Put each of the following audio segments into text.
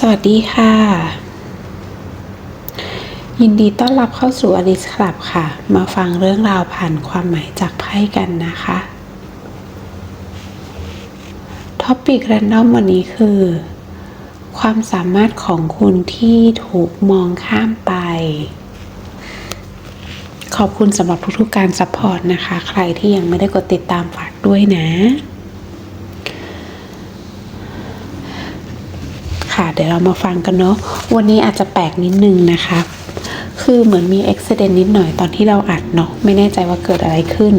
สวัสดีค่ะ ยินดีต้อนรับเข้าสู่อลิสคลับค่ะ มาฟังเรื่องราวผ่านความหมายจากไพ่กันนะคะท็อปิกแรนดอมวันนี้คือ ความสามารถของคุณที่ถูกมองข้ามไป ขอบคุณสำหรับทุกๆการซัพพอร์ตนะคะ ใครที่ยังไม่ได้กดติดตามฝากด้วยนะ ค่ะ เดี๋ยวเรามาฟังกันเนาะวันนี้อาจจะแปลกนิดนึงนะคะ คือเหมือนมีอุบิเหตุนิดหน่อยตอนที่เราอัดเนาะไม่แน่ใจว่าเกิดอะไรขึ้น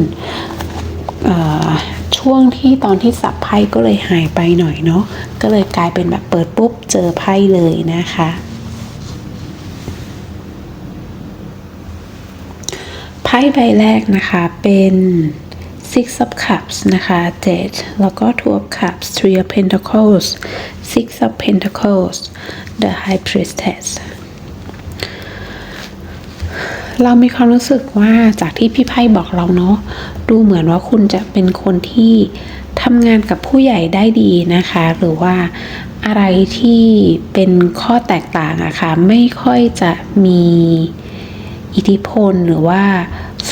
ช่วงที่ตอนที่สับไพ่ก็เลยหายไปหน่อยเนาะก็เลยกลายเป็นแบบเปิดปุ๊บเจอไพ่เลยนะคะไพ่ใบแรกนะคะเป็น Six of Cups นะคะ Jet แล้วก็ Two of Cups Three of Pentacles Six of Pentacles The High Priestess เรามีความรู้สึกว่าจากที่พี่ไพ่บอกเราเนาะดูเหมือนว่าคุณจะเป็นคนที่ทำงานกับผู้ใหญ่ได้ดีนะคะ หรือว่าอะไรที่เป็นข้อแตกต่างอะคะ่ะไม่ค่อยจะมีอิทธิพลหรือว่า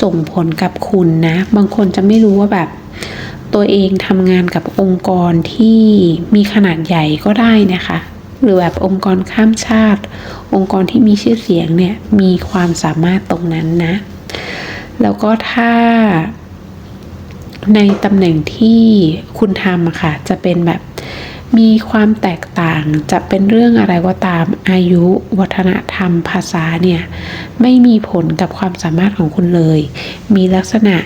ส่งผลกับคุณนะ บางคนจะไม่รู้ว่าแบบ ตัวเองทำงานกับองค์กรที่มีขนาดใหญ่ก็ได้นะคะ หรือแบบองค์กรข้ามชาติ องค์กรที่มีชื่อเสียงเนี่ยมีความสามารถตรงนั้นนะ แล้วก็ถ้าในตำแหน่งที่คุณทำอะค่ะ จะเป็นแบบ มีความแตกต่างจะเป็นเรื่องอะไรก็ตามอายุ วัฒนธรรม ภาษาเนี่ย ไม่มีผลกับความสามารถของคุณเลย มีลักษณะ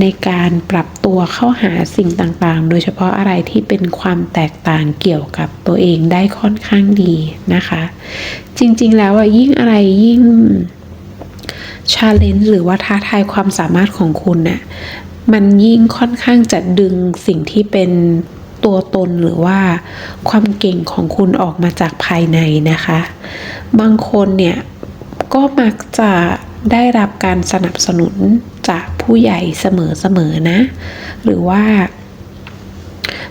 ในการปรับตัวเข้าหาสิ่งต่างๆ โดยเฉพาะอะไรที่เป็นความแตกต่างเกี่ยวกับตัวเองได้ค่อนข้างดีนะคะ จริงๆ แล้วอะยิ่งอะไรยิ่งชาเลนจ์หรือว่าท้าทายความสามารถของคุณน่ะมันยิ่งค่อนข้างจะดึงสิ่งที่เป็น ตัวตนหรือว่าความเก่งของคุณออกมาจากภายในนะคะ บางคนเนี่ยก็มักจะได้รับการสนับสนุนจากผู้ใหญ่เสมอๆนะ หรือว่า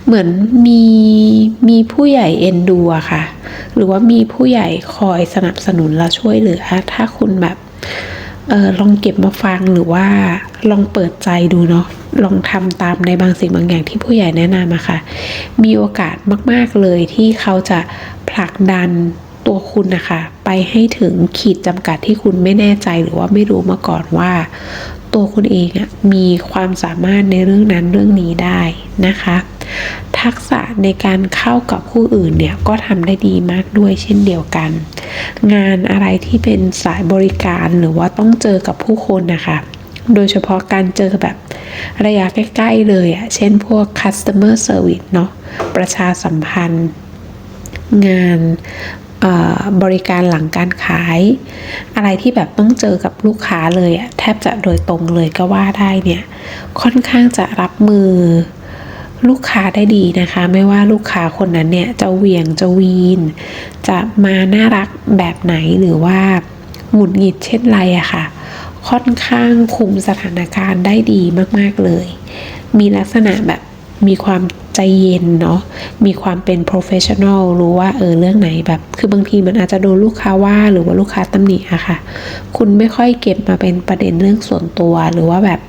เหมือนมีมีผู้ใหญ่เอ็นดูอะค่ะ หรือว่ามีผู้ใหญ่คอยสนับสนุนและช่วยเหลือถ้าคุณแบบ เออลองเก็บมาฟังหรือว่าลองเปิดใจดูเนาะลองทำตามในบางสิ่งบางอย่างที่ผู้ใหญ่แนะนำอะค่ะ มีโอกาสมาก ๆเลยที่เขาจะผลักดัน ตัวคุณนะคะ ไปให้ถึงขีดจำกัดที่คุณไม่แน่ใจหรือว่าไม่รู้มาก่อนว่า ตัวคุณเองอะมีความสามารถในเรื่องนั้นเรื่องนี้ได้นะคะ ทักษะในการเข้ากับผู้อื่นเนี่ยก็ทำได้ดีมากด้วยเช่นเดียวกัน งานอะไรที่เป็นสายบริการหรือว่าต้องเจอกับผู้คนนะคะโดยเฉพาะการเจอแบบระยะใกล้ๆเลยอะ เช่นพวก customer service เนาะ ประชาสัมพันธ์ งาน บริการหลังการขาย อะไรที่แบบต้องเจอกับลูกค้าเลยอะแทบจะโดยตรงเลยก็ว่าได้เนี่ยค่อนข้างจะรับมือลูกค้าได้ดีนะคะ ไม่ว่าลูกค้าคนนั้นเนี่ยจะเหวี่ยงจะวีน จะมาน่ารักแบบไหนหรือว่าหงุดหงิดเช่นไรอะค่ะ ค่อนข้างคุมสถานการณ์ได้ดีมาก ๆ เลย มีลักษณะแบบ มีความใจเย็นเนาะ มีความเป็น professional รู้ว่าเออเรื่องไหนแบบ คือบางทีมันอาจจะโดนลูกค้าว่าหรือว่าลูกค้าตำหนิอะค่ะ คุณไม่ค่อยเก็บมาเป็นประเด็นเรื่องส่วนตัวหรือว่าแบบ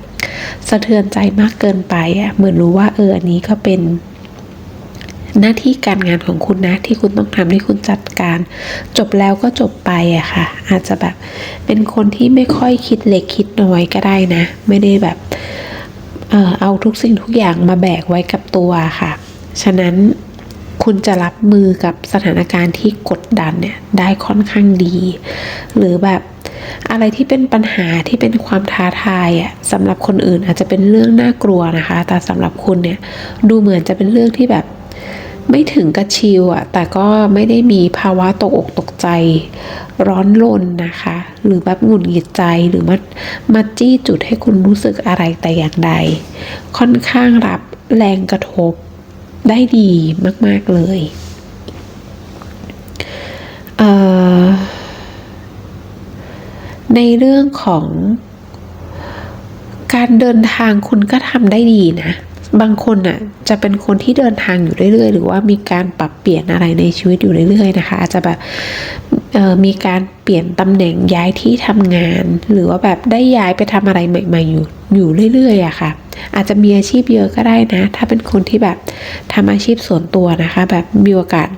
สะเทือนใจมากเกินไปอะเหมือนรู้ว่าเอออันนี้ก็เป็นหน้าที่การงานของคุณนะที่คุณต้องทำที่คุณจัดการ จบแล้วก็จบไปอะค่ะ อาจจะแบบเป็นคนที่ไม่ค่อยคิดเล็กคิดน้อยก็ได้นะ ไม่ได้แบบ เออเอาทุกสิ่งทุกอย่างมาแบกไว้กับตัวค่ะ ฉะนั้นคุณจะรับมือกับสถานการณ์ที่กดดันเนี่ยได้ค่อนข้างดี หรือแบบอะไรที่เป็นปัญหาที่เป็นความท้าทายอะสำหรับคนอื่นอาจจะเป็นเรื่องน่ากลัวนะคะ แต่สำหรับคุณเนี่ยดูเหมือนจะเป็นเรื่องที่แบบ ไม่ถึงกระชิวอะแต่ก็ไม่ได้มีภาวะตกอกตกใจ ร้อนรนนะคะ หรือแบบหงุดหงิดใจหรือมามาจี้จุดให้คุณรู้สึกอะไรแต่อย่างใด ค่อนข้างรับแรงกระทบได้ดีมาก ๆ เลยเในเรื่องของการเดินทางคุณก็ทำได้ดีนะ บางคนน่ะจะเป็นคนที่เดินทางอยู่เรื่อย ๆ หรือว่ามีการปรับเปลี่ยนอะไรในชีวิตอยู่เรื่อย ๆ นะคะ อาจจะแบบมีการเปลี่ยนตำแหน่งย้ายที่ทำงาน หรือว่าแบบได้ย้ายไปทำอะไรใหม่ ๆ อยู่อยู่เรื่อยๆอะค่ะ อาจจะมีอาชีพเยอะก็ได้นะ ถ้าเป็นคนที่แบบทำอาชีพส่วนตัวนะคะ แบบมีโอกาส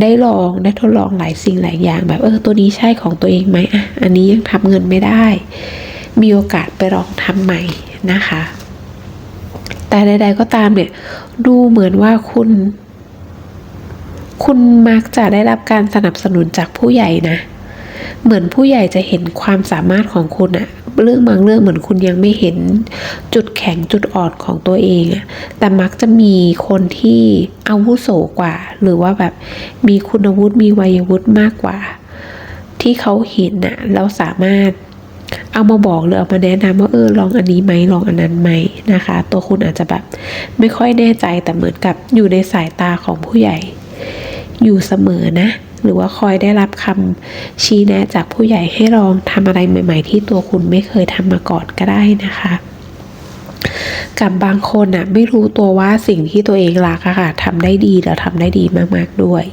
ได้ลองได้ทดลองหลายสิ่งหลายอย่าง แบบเออตัวนี้ใช่ของตัวเองไหมอะอันนี้ยังทำเงินไม่ได้ มีโอกาสไปลองทำใหม่นะคะ แต่ใด ๆ ก็ตามเนี่ย ดูเหมือนว่าคุณ คุณมักจะได้รับการสนับสนุนจากผู้ใหญ่นะ เหมือนผู้ใหญ่จะเห็นความสามารถของคุณอะเรื่องบางเรื่องเหมือนคุณยังไม่เห็นจุดแข็งจุดอ่อนของตัวเองอะแต่มักจะมีคนที่อาวุโสกว่า หรือว่าแบบมีคุณวุฒิมีวัยวุฒิมากกว่า ที่เขาเห็นนะแล้วสามารถ เอามาบอกหรือเอามาแนะนำว่าเออลองอันนี้ไหมลองอันนั้นไหมนะคะ ตัวคุณอาจจะแบบไม่ค่อยแน่ใจแต่เหมือนกับอยู่ในสายตาของผู้ใหญ่ อยู่เสมอนะ หรือว่าคอยได้รับคำชี้แนะจากผู้ใหญ่ให้ลองทำอะไรใหม่ ๆ ที่ตัวคุณไม่เคยทำมาก่อนก็ได้นะคะกับบางคนอะไม่รู้ตัวว่าสิ่งที่ตัวเองรักอะค่ะทำได้ดีแล้วทำได้ดีมากๆด้วย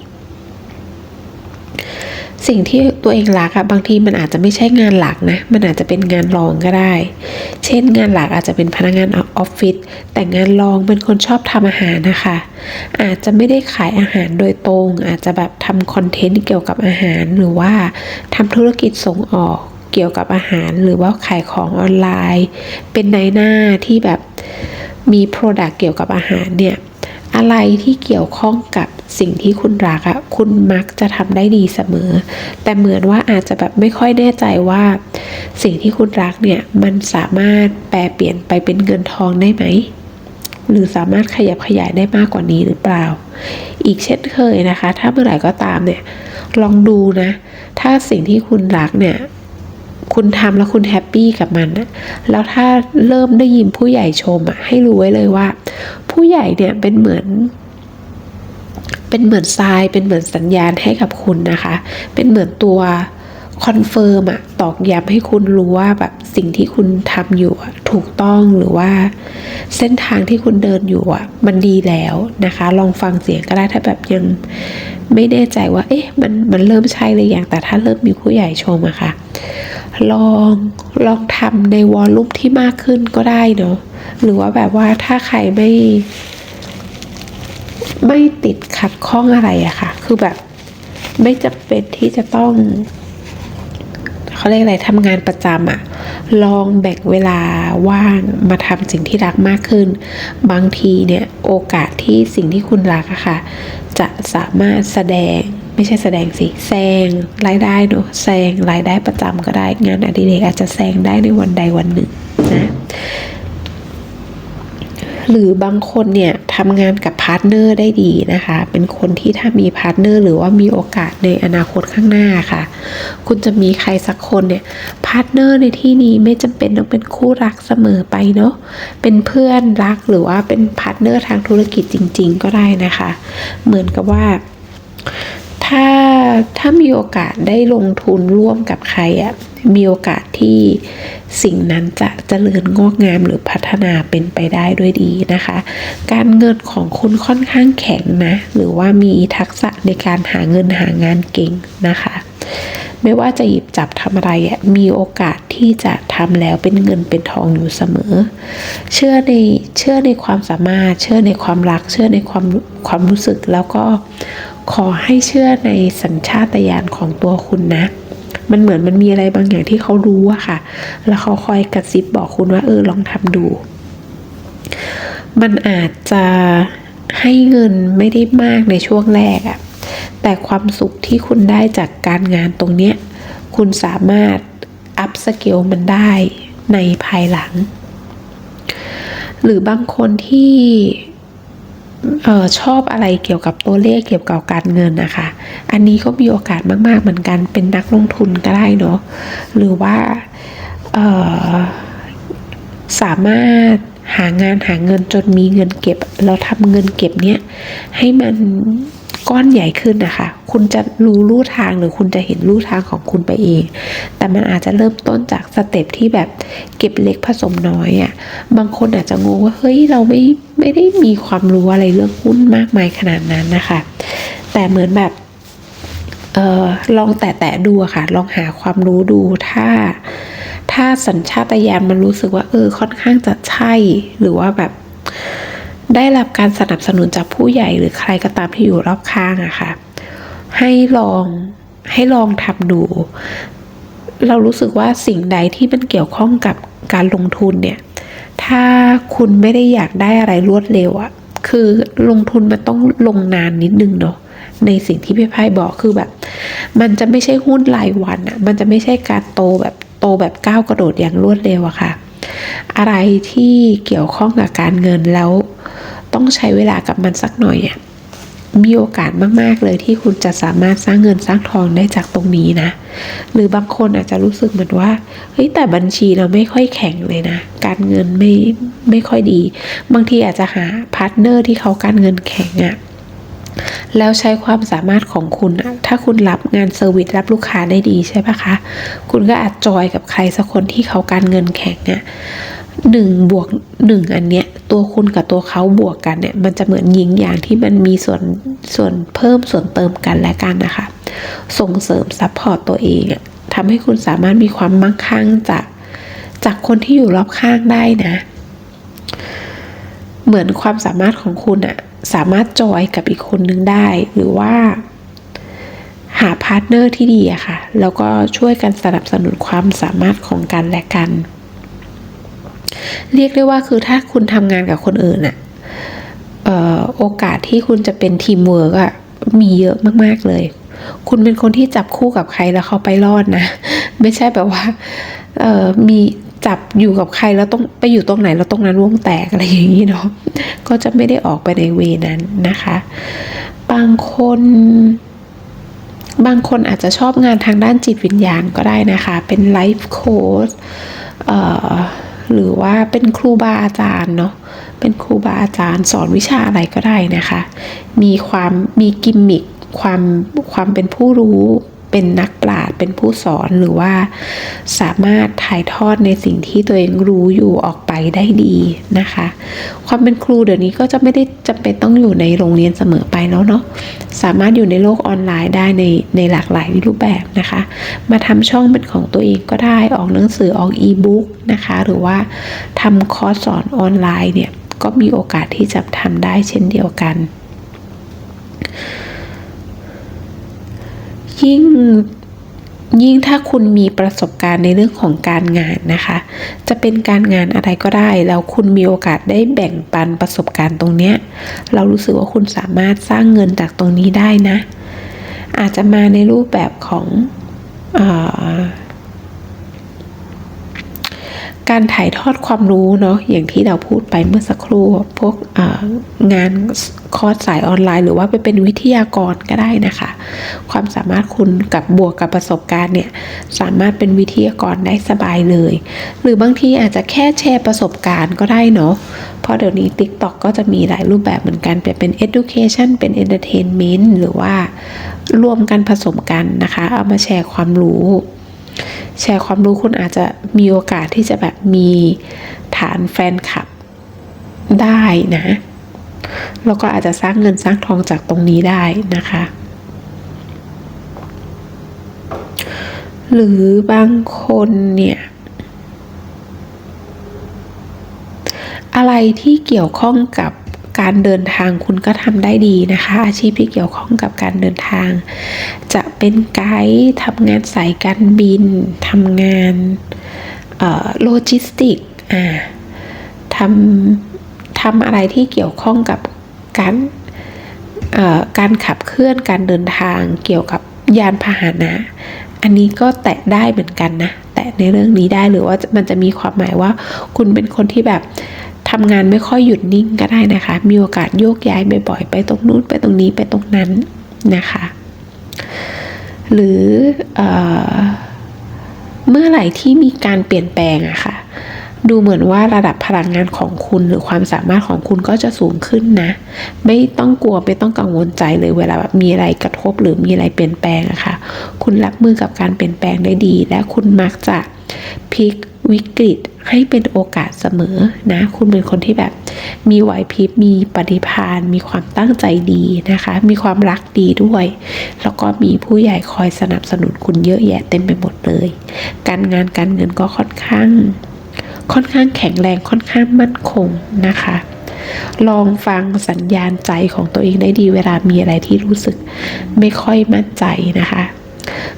สิ่งที่ตัวเองรักอะบางทีมันอาจจะไม่ใช่งานหลักนะ มันอาจจะเป็นงานรองก็ได้ เช่น งานหลักอาจจะเป็นพนักงานออฟฟิศแต่งานรองเป็นคนชอบทำอาหารนะคะ อาจจะไม่ได้ขายอาหารโดยตรง อาจจะแบบทำคอนเทนต์เกี่ยวกับอาหารหรือว่าทำธุรกิจส่งออกเกี่ยวกับอาหารหรือว่าขายของออนไลน์ เป็นในหน้าที่แบบมีโปรดักต์เกี่ยวกับอาหารเนี่ย อะไรที่เกี่ยวข้องกับสิ่งที่คุณรักอะคุณมักจะทำได้ดีเสมอ แต่เหมือนว่าอาจจะแบบไม่ค่อยแน่ใจว่า สิ่งที่คุณรักเนี่ยมันสามารถแปลเปลี่ยนไปเป็นเงินทองได้ไหมหรือสามารถขยับขยายได้มากกว่านี้หรือเปล่า อีกเช่นเคยนะคะ ถ้าเมื่อไหร่ก็ตามเนี่ย ลองดูนะ ถ้าสิ่งที่คุณรักเนี่ย คุณทำแล้วคุณแฮปปี้กับมันนะแล้วถ้าเริ่มได้ยินผู้ใหญ่ชมอะให้รู้ไว้เลยว่า ผู้ใหญ่เนี่ยเป็นเหมือนเป็นเหมือนทราย เป็นเหมือนสัญญาณให้กับคุณนะคะ เป็นเหมือนตัว คอนเฟิร์มอะตอกย้ำให้คุณรู้ว่าแบบสิ่งที่คุณทำอยู่อะถูกต้องหรือว่าเส้นทางที่คุณเดินอยู่อะมันดีแล้วนะคะ ลองฟังเสียงก็ได้ถ้าแบบยังไม่แน่ใจว่า เอ๊ะมันมันเริ่มใช่เลยอย่างแต่ถ้าเริ่มมีผู้ใหญ่ชมอะค่ะลองลองทำในวอลลุ่มที่มากขึ้นก็ได้เนาะหรือว่าแบบว่าถ้าใครไม่ไม่ติดขัดข้องอะไรอะค่ะ คือแบบไม่จำเป็นที่จะต้อง เขาเรียกอะไรทำงานประจำอะลองแบ่งเวลาว่างมาทำสิ่งที่รักมากขึ้น บางทีเนี่ยโอกาสที่สิ่งที่คุณรักอะค่ะ จะสามารถแสดงไม่ใช่แสดงสิแซงรายได้เนอะแซงรายได้ประจำก็ได้งานอดิเรกอาจจะแซงได้ในวันใดวันหนึ่งนะหรือบางคนเนี่ย ทำงานกับพาร์ทเนอร์ได้ดีนะคะ เป็นคนที่ถ้ามีพาร์ทเนอร์หรือว่ามีโอกาสในอนาคตข้างหน้าค่ะ คุณจะมีใครสักคนเนี่ยพาร์ทเนอร์ในที่นี้ไม่จำเป็นต้องเป็นคู่รักเสมอไปเนาะเป็นเพื่อนรักหรือว่าเป็นพาร์ทเนอร์ทางธุรกิจจริง ๆ ก็ได้นะคะ เหมือนกับว่าถ้าถ้ามีโอกาสได้ลงทุนร่วมกับใครอะ มีโอกาสที่สิ่งนั้นจะเจริญงอกงามหรือพัฒนาเป็นไปได้ด้วยดีนะคะ การเงินของคุณค่อนข้างแข็งนะ หรือว่ามีทักษะในการหาเงินหางานเก่งนะคะ ไม่ว่าจะหยิบจับทำอะไร มีโอกาสที่จะทำแล้วเป็นเงินเป็นทองอยู่เสมอ เชื่อในเชื่อในความสามารถ เชื่อในความรัก เชื่อในความความรู้สึกแล้วก็ขอให้เชื่อในสัญชาตญาณของตัวคุณนะ มันเหมือนมันมีอะไรบางอย่างที่เขารู้อะค่ะ แล้วเขาคอยกระซิบบอกคุณว่า เออลองทำดู มันอาจจะให้เงินไม่ได้มากในช่วงแรกอะแต่ความสุขที่คุณได้จากการงานตรงเนี้ย คุณสามารถอัพสเกลมันได้ในภายหลัง หรือบางคนที่ เออชอบอะไรเกี่ยวกับตัวเลขเกี่ยวกับการเงินนะคะ อันนี้ก็มีโอกาสมาก ๆ เหมือนกัน เป็นนักลงทุนก็ได้เนาะ หรือว่าเออสามารถหางานหาเงินจนมีเงินเก็บ เราทำเงินเก็บเนี้ยให้มันก้อนใหญ่ขึ้นนะคะ คุณจะรู้ลู่ทางหรือคุณจะเห็นลู่ทางของคุณไปเอง แต่มันอาจจะเริ่มต้นจากสเต็ปที่แบบเก็บเล็กผสมน้อยอะ่ะ บางคนอาจจะงงว่าเฮ้ยเราไม่ ไม่ได้มีความรู้อะไรเรื่องหุ้นมากมายขนาดนั้นนะคะ แต่เหมือนแบบเออลองแตะๆดูค่ะ ลองหาความรู้ดูถ้า ถ้าสัญชาตญาณมันรู้สึกว่า เออ ค่อนข้างจะใช่ หรือว่าแบบได้รับการสนับสนุนจากผู้ใหญ่หรือใครก็ตามที่อยู่รอบข้างอะค่ะ ให้ลองให้ลองทำดู เรารู้สึกว่าสิ่งใดที่มันเกี่ยวข้องกับการลงทุนเนี่ย ถ้าคุณไม่ได้อยากได้อะไรรวดเร็วอะคือลงทุนมันต้องลงนานนิดนึงเนาะในสิ่งที่พี่ไพ่บอกคือแบบ มันจะไม่ใช่หุ้นรายวันอะมันจะไม่ใช่การโตแบบโตแบบก้าวกระโดดอย่างรวดเร็วอะค่ะ อะไรที่เกี่ยวข้องกับการเงินแล้ว ต้องใช้เวลากับมันสักหน่อยอะ มีโอกาสมาก ๆ เลยที่คุณจะสามารถสร้างเงินสร้างทองได้จากตรงนี้นะ หรือบางคนอาจจะรู้สึกเหมือนว่า เฮ้ยแต่บัญชีเราไม่ค่อยแข็งเลยนะ การเงินไม่ไม่ค่อยดี บางทีอาจจะหาพาร์ทเนอร์ที่เขาการเงินแข็งอะแล้วใช้ความสามารถของคุณอะถ้าคุณรับงานเซอร์วิสรับลูกค้าได้ดีใช่ปะคะ คุณก็อาจจอยกับใครสักคนที่เขาการเงินแข็งอะ หนึ่งบวกหนึ่งอันเนี้ยตัวคุณกับตัวเขาบวกกันเนี่ยมันจะเหมือนยิงอย่างที่มันมีส่วนส่วนเพิ่มส่วนเติมกันและกันนะคะ ส่งเสริมซัพพอร์ตตัวเองทำให้คุณสามารถมีความมั่งคั่งจากจากคนที่อยู่รอบข้างได้นะ เหมือนความสามารถของคุณอะสามารถจอยกับอีกคนนึงได้ หรือว่า หาพาร์ทเนอร์ที่ดีอะค่ะ แล้วก็ช่วยกันสนับสนุนความสามารถของกันและกัน เรียกได้ว่าคือถ้าคุณทำงานกับคนอื่นอะเอ่อโอกาสที่คุณจะเป็นทีมเวิร์กอะมีเยอะมาก ๆ เลย คุณเป็นคนที่จับคู่กับใครแล้วเขาไปรอดนะ ไม่ใช่แบบว่ามีจับอยู่กับใครแล้วต้องไปอยู่ตรงไหนแล้วตรงนั้นวงแตกอะไรอย่างนี้เนาะก็จะไม่ได้ออกไปในเวนั้นนะคะ บางคน บางคนอาจจะชอบงานทางด้านจิตวิญญาณก็ได้นะคะ เป็นไลฟ์โค้ชเอ่อ หรือว่าเป็นครูบาอาจารย์เนาะเป็นครูบาอาจารย์สอนวิชาอะไรก็ได้นะคะ มีความมีกิมมิคความความเป็นผู้รู้ เป็นนักปราชญ์เป็นผู้สอนหรือว่าสามารถถ่ายทอดในสิ่งที่ตัวเองรู้อยู่ออกไปได้ดีนะคะ ความเป็นครูเดี๋ยวนี้ก็จะไม่ได้จำเป็นต้องอยู่ในโรงเรียนเสมอไปแล้วเนาะสามารถอยู่ในโลกออนไลน์ได้ในในหลากหลายรูปแบบนะคะ มาทำช่องเป็นของตัวเองก็ได้ออกหนังสือออกอีบุ๊กนะคะ หรือว่าทำคอร์สสอนออนไลน์เนี่ยก็มีโอกาสที่จะทำได้เช่นเดียวกัน ยิ่งยิ่งถ้าคุณมีประสบการณ์ในเรื่องของการงานนะคะ จะเป็นการงานอะไรก็ได้ แล้วคุณมีโอกาสได้แบ่งปันประสบการณ์ตรงเนี้ย เรารู้สึกว่าคุณสามารถสร้างเงินจากตรงนี้ได้นะ อาจจะมาในรูปแบบของออ การถ่ายทอดความรู้เนาะอย่างที่เราพูดไปเมื่อสักครู่พวกงานคอร์สสายออนไลน์ หรือว่าไปเป็นวิทยากรก็ได้นะคะ ความสามารถคุณกับบวกกับประสบการณ์เนี่ยสามารถเป็นวิทยากรได้สบายเลย หรือบางทีอาจจะแค่แชร์ประสบการณ์ก็ได้เนาะเพราะเดี๋ยวนี้ TikTok ก็จะมีหลายรูปแบบเหมือนกันเป็น education เป็น entertainment หรือว่ารวมกันผสมกันนะคะ เอามาแชร์ความรู้ แชร์ความรู้คุณอาจจะมีโอกาสที่จะแบบมีฐานแฟนคลับได้นะแล้วก็อาจจะสร้างเงินสร้างทองจากตรงนี้ได้นะคะ หรือบางคนเนี่ย อะไรที่เกี่ยวข้องกับ การเดินทางคุณก็ทำได้ดีนะคะ อาชีพที่เกี่ยวข้องกับการเดินทาง จะเป็นไกด์ทำงานสายการบินทำงานโลจิสติกอ่าทำทำอะไรที่เกี่ยวข้องกับการการขับเคลื่อนการเดินทางเกี่ยวกับยานพาหนะ อันนี้ก็แตะได้เหมือนกันนะ แตะในเรื่องนี้ได้หรือว่ามันจะมีความหมายว่าคุณเป็นคนที่แบบ ทำงานไม่ค่อยหยุดนิ่งก็ได้นะคะ มีโอกาสโยกย้ายบ่อยๆไปตรงนู้นไปตรงนี้ไปตรงนั้นนะคะ หรือเอเมื่อไหร่ที่มีการเปลี่ยนแปลงอะคะ่ะ ดูเหมือนว่าระดับพลังงานของคุณหรือความสามารถของคุณก็จะสูงขึ้นนะ ไม่ต้องกลัวไม่ต้องกังวลใจเลยเวลาแบบมีอะไรกระทบหรือมีอะไรเปลี่ยนแปลงอะค่ะ คุณรับมือกับการเปลี่ยนแปลงได้ดี และคุณมักจะพลิกวิกฤต ให้เป็นโอกาสเสมอนะ คุณเป็นคนที่แบบมีไหวพริบมีปฏิภาณมีความตั้งใจดีนะคะ มีความรักดีด้วย แล้วก็มีผู้ใหญ่คอยสนับสนุนคุณเยอะแยะเต็มไปหมดเลย การงานการเงินก็ค่อนข้าง ค่อนข้างแข็งแรงค่อนข้างมั่นคงนะคะลองฟังสัญญาณใจของตัวเองได้ดีเวลามีอะไรที่รู้สึกไม่ค่อยมั่นใจนะคะ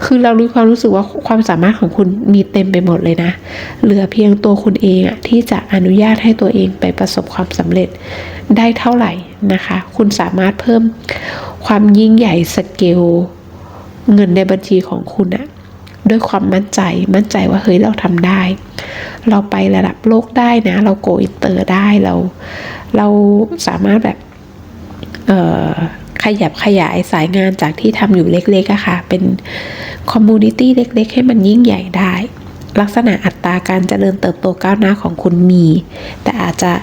คือเรารู้ความรู้สึกว่าความสามารถของคุณมีเต็มไปหมดเลยนะ เหลือเพียงตัวคุณเองอะที่จะอนุญาตให้ตัวเองไปประสบความสำเร็จได้เท่าไหร่นะคะ คุณสามารถเพิ่มความยิ่งใหญ่สเกลเงินในบัญชีของคุณอะด้วยความมั่นใจมั่นใจว่าเฮ้ยเราทำได้ เราไประดับโลกได้นะ เราโกอินเตอร์ได้เรา เราสามารถแบบ ขยับขยายสายงานจากที่ทำอยู่เล็กๆอะค่ะ เป็นคอมมูนิตี้เล็กๆ ให้มันยิ่งใหญ่ได้ ลักษณะอัตราการเจริญเติบโตก้าวหน้าของคุณมี แต่อาจจะ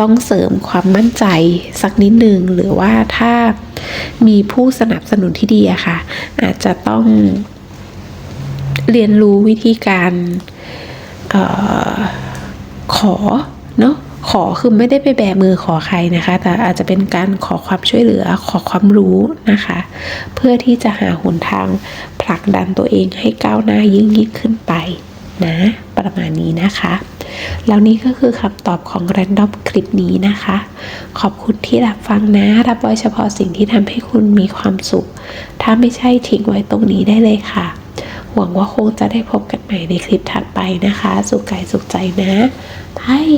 ต้องเสริมความมั่นใจสักนิดนึง หรือว่าถ้ามีผู้สนับสนุนที่ดีอะค่ะ อาจจะต้องเรียนรู้วิธีการออขอเนาะ ขอคือไม่ได้ไปแบมือขอใครนะคะ แต่อาจจะเป็นการขอความช่วยเหลือขอความรู้นะคะ เพื่อที่จะหาหนทางผลักดันตัวเองให้ก้าวหน้ายิ่งยิ่งขึ้นไปนะประมาณนี้นะคะ แล้วนี่ก็คือคำตอบของ Random คลิปนี้นะคะ ขอบคุณที่รับฟังนะ รับไว้เฉพาะสิ่งที่ทำให้คุณมีความสุข ถ้าไม่ใช่ทิ้งไว้ตรงนี้ได้เลยค่ะ หวังว่าคงจะได้พบกันใหม่ในคลิปถัดไปนะคะ สุขกายสุขใจนะบาย